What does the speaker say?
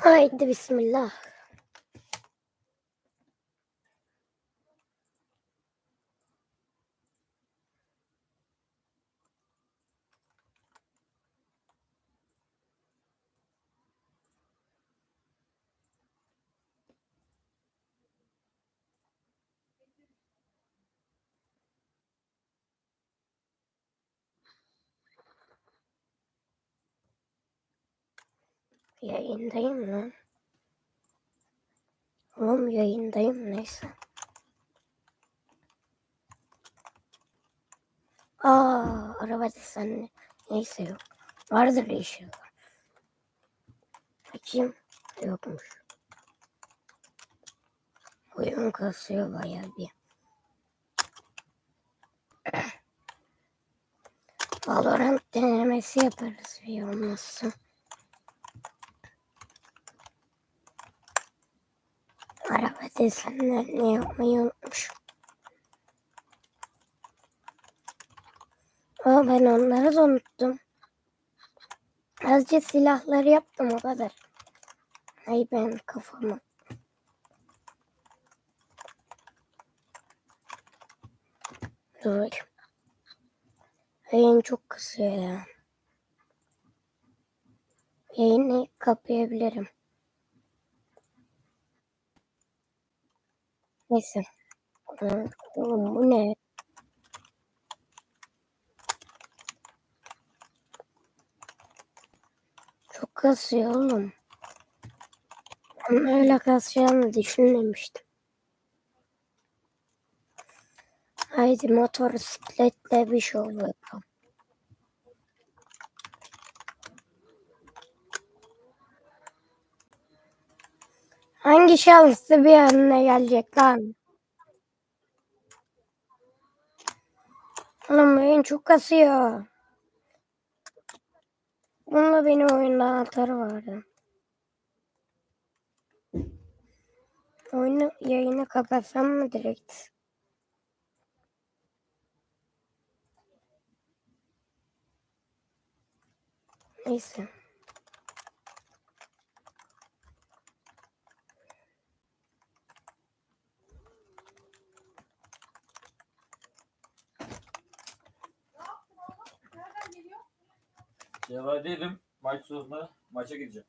Haydi bismillah. Yayındayım lan. Oğlum yayındayım neyse. Aa araba desenli. Neyse yok. Vardır inşallah. Bakayım. Yokmuş. Oyun kasıyor bayağı bir. Valorant denemesi yaparız bir olmazsa. Araba desenlerini yapmayı unutmuşum. Aa ben onları da unuttum. Azıcık silahları yaptım o kadar. Ay ben kafamı. Dur. Yayın çok kısıyor ya. Yayını kapayabilirim. Neyse. Oğlum bu ne? Çok kasıyor oğlum. Ben öyle kasacağını düşünmemiştim. Haydi motosikletle bir şov yapalım. Hangi şanslı bir önüne gelecek lan? Oğlum oyun çok kasıyor. Bununla beni oyundan atar vardı. Oyunu yayını kapatsam mı direkt? Neyse. Cevap dedim. Maç sonunda maça gideceğim.